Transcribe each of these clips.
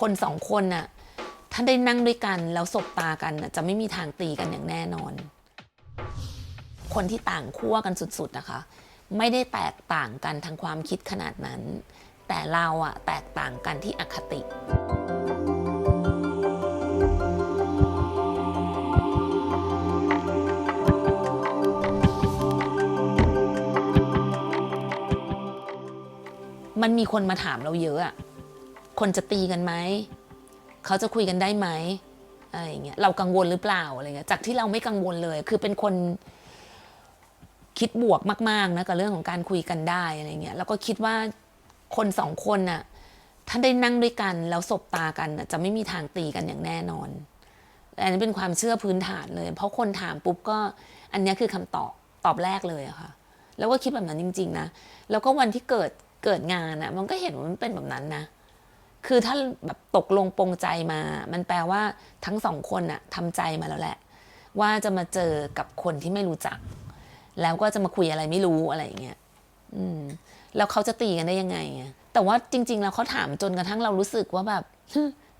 คนสองคนน่ะถ้าได้นั่งด้วยกันแล้วสบตากันน่ะจะไม่มีทางตีกันอย่างแน่นอน คนที่ต่างขั้วกันสุดๆนะคะ ไม่ได้แตกต่างกันทางความคิดขนาดนั้น แต่เราอะแตกต่างกันที่อคติมันมีคนมาถามเราเยอะอะ คนจะตีกันไหม เขาจะคุยกันได้ไหมอะไรอย่างเงี้ยเรากังวลหรือเปล่าอะไรเงี้ยจากที่เราไม่กังวลเลย คือเป็นคนคิดบวกมากๆนะกับเรื่องของการคุยกันได้อะไรเงี้ยแล้วก็คิดว่าคนสองคนน่ะถ้าได้นั่งด้วยกันแล้วสบตากันน่ะจะไม่มีทางตีกันอย่างแน่นอนอันนี้เป็นความเชื่อพื้นฐานเลย เพราะคนถามปุ๊บก็อันนี้คือคำตอบตอบแรกเลยอะค่ะ แล้วก็คิดแบบนั้นจริง ๆ นะ แล้วก็วันที่เกิดเกิดงานอะมันก็เห็นว่ามันเป็นแบบนั้นนะ คือถ้าแบบตกลงปรงใจมา มันแปลว่าทั้งสองคนอะทำใจมาแล้วแหละ ว่าจะมาเจอกับคนที่ไม่รู้จัก แล้วก็จะมาคุยอะไรไม่รู้อะไรอย่างเงี้ยอืมแล้วเขาจะตีกันได้ยังไงอะแต่ว่าจริง ๆ แล้วเขาถามจนกระทั่งเรารู้สึกว่าแบบ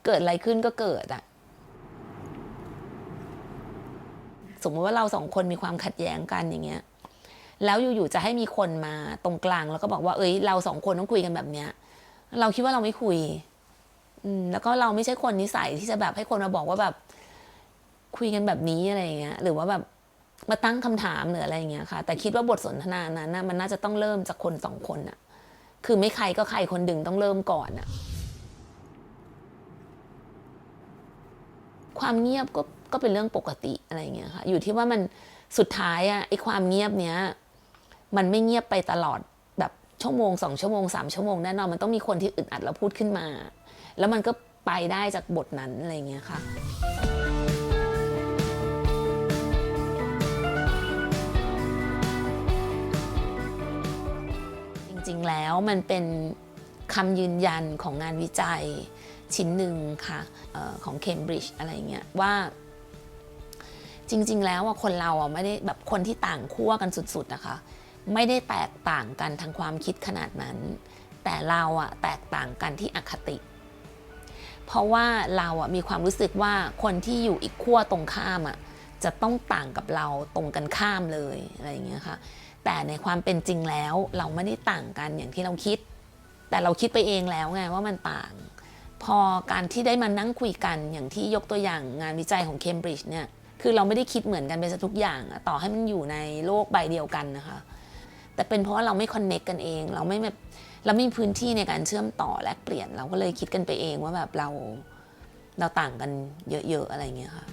เกิดอะไรขึ้นก็เกิดอะสมมติว่าเราสองคนมีความขัดแย้งกันอย่างเงี้ย แล้วอยู่ๆจะให้มีคนมาตรงกลางแล้วก็บอกว่า เอ้ย เราสองคนต้องคุยกันแบบเนี้ย เราคิดว่าเราไม่คุย อืมแล้วก็เราไม่ใช่คนนิสัยที่จะแบบให้คนมาบอกว่าแบบ คุยกันแบบนี้อะไรอย่างเงี้ย หรือว่าแบบมาตั้งคำถามหรืออะไรอย่างเงี้ยค่ะ แต่คิดว่าบทสนทนานั้นนะมันน่าจะต้องเริ่มจากคนสองคนอะคือไม่ใครก็ใครคนดึงต้องเริ่มก่อนอะความเงียบก็ก็เป็นเรื่องปกติอะไรอย่างเงี้ยค่ะ อยู่ที่ว่ามันสุดท้ายอะไอความเงียบเนี้ย มันไม่เงียบไปตลอดแบบชั่วโมงสองชั่วโมงสามชั่วโมงแน่นอนมันต้องมีคนที่อึดอัดแล้วพูดขึ้นมา แล้วมันก็ไปได้จากบทนั้นอะไรเงี้ยค่ะจริงๆแล้วมันเป็นคำยืนยันของงานวิจัยชิ้นหนึ่งค่ะออของเคมบริดจ์อะไรเงี้ยว่า จริง ๆ แล้วคนเราอะไม่ได้แบบคนที่ต่างขั้วกันสุดๆนะคะไม่ได้แตกต่างกันทางความคิดขนาดนั้น แต่เราอะแตกต่างกันที่อคติ เพราะว่าเราอะมีความรู้สึกว่าคนที่อยู่อีกขั้วตรงข้ามอะจะต้องต่างกับเราตรงกันข้ามเลยอะไรอย่างเงี้ยค่ะ แต่ในความเป็นจริงแล้วเราไม่ได้ต่างกันอย่างที่เราคิด แต่เราคิดไปเองแล้วไงว่ามันต่าง พอการที่ได้มานั่งคุยกันอย่างที่ยกตัวอย่างงานวิจัยของเคมบริดจ์เนี่ยคือเราไม่ได้คิดเหมือนกันไปซะทุกอย่างต่อให้มันอยู่ในโลกใบเดียวกันนะคะ แต่เป็นเพราะว่าเราไม่คอนเน็กกันเอง เราไม่แบบ แล้วไม่มีพื้นที่ในการเชื่อมต่อและเปลี่ยน เราก็เลยคิดกันไปเองว่าแบบเราเราต่างกันเยอะๆอะไรเงี้ยค่ะ